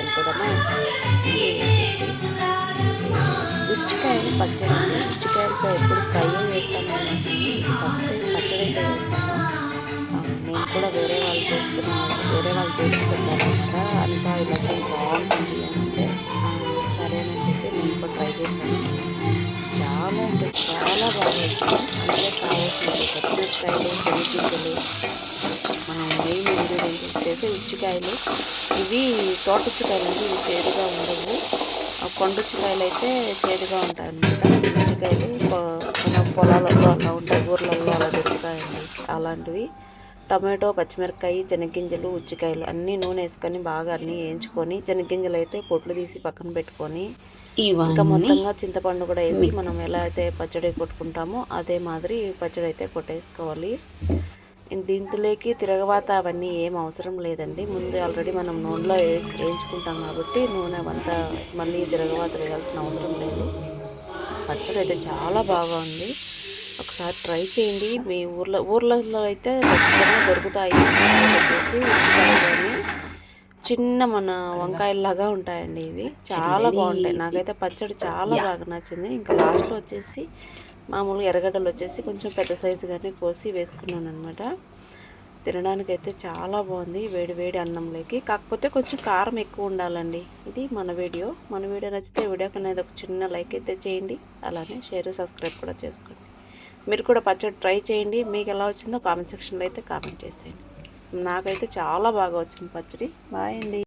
వెళ్తుందమ్మా ఉచ్చికాయలు పచ్చడి. ఉచ్చికాయలతో ఎప్పుడు ఫ్రై చేస్తాను ఫస్ట్ పచ్చడి అయితే చేస్తాను. నేను కూడా వేరే వాళ్ళు చేస్తున్నాను వేరే వాళ్ళు చేస్తున్నారు అంతా ఇలా చాలా బాగుంటుంది అంటే సరేనని చెప్పి నేను కూడా ట్రై చేశాను. చాలా అంటే చాలా బాగా వచ్చింది. అందులో కావాల్సిన పచ్చిమిరపకాయలు వచ్చేసి ఉచ్చికాయలు. ఇవి తోట ఉచ్చికాయలు అంటే ఇవి చేదుగా ఉండవు. ఆ కొండ ఉచ్చికాయలు అయితే చేదుగా ఉంటాయి అన్నమాట ఉచ్చికాయలు పొలాలలో అలా ఉంటాయి. ఊర్లలో అలా దొరుకుతాయండి. అలాంటివి. టమాటో పచ్చిమిరపకాయ శనగింజలు ఉచ్చికాయలు అన్నీ నూనె వేసుకొని బాగా అన్నీ వేయించుకొని శనగింజలు అయితే పొట్లు తీసి పక్కన పెట్టుకొని ఇంకా మొత్తంగా చింతపండు కూడా వేసి మనం ఎలా అయితే పచ్చడి కొట్టుకుంటామో అదే మాదిరి పచ్చడి అయితే కొట్టేసుకోవాలి. దీంట్లోకి తిరగవాత అవన్నీ ఏం అవసరం లేదండి. ముందు ఆల్రెడీ మనం నూనెలో వేయించుకుంటాం కాబట్టి నూనె అవంతా మళ్ళీ తిరగవాత వేయాల్సిన అవసరం లేదు. పచ్చడి అయితే చాలా బాగా ఉంది. ఒకసారి ట్రై చేయండి. మీ ఊర్లో ఊర్లలో అయితే ఖచ్చితంగా దొరుకుతాయి వచ్చేసి చిన్న మన వంకాయల్లాగా ఉంటాయండి ఇవి. చాలా బాగుంటాయి. నాకైతే పచ్చడి చాలా బాగా నచ్చింది. ఇంకా లాస్ట్లో వచ్చేసి మామూలుగా ఎర్రగడ్డలు వచ్చేసి కొంచెం పెద్ద సైజుగానే కోసి వేసుకున్నాను అనమాట తినడానికి అయితే చాలా బాగుంది. వేడి వేడి అన్నంలోకి. కాకపోతే కొంచెం కారం ఎక్కువ ఉండాలండి. ఇది మన వీడియో. మన వీడియో నచ్చితే వీడియోకి అనేది ఒక చిన్న లైక్ అయితే చేయండి. అలానే షేర్ సబ్స్క్రైబ్ కూడా చేసుకోండి. మీరు కూడా పచ్చడి ట్రై చేయండి. మీకు ఎలా వచ్చిందో కామెంట్ సెక్షన్లో అయితే కామెంట్ చేసేయండి. నాకైతే చాలా బాగా వచ్చింది పచ్చడి. బాయ్ అండి.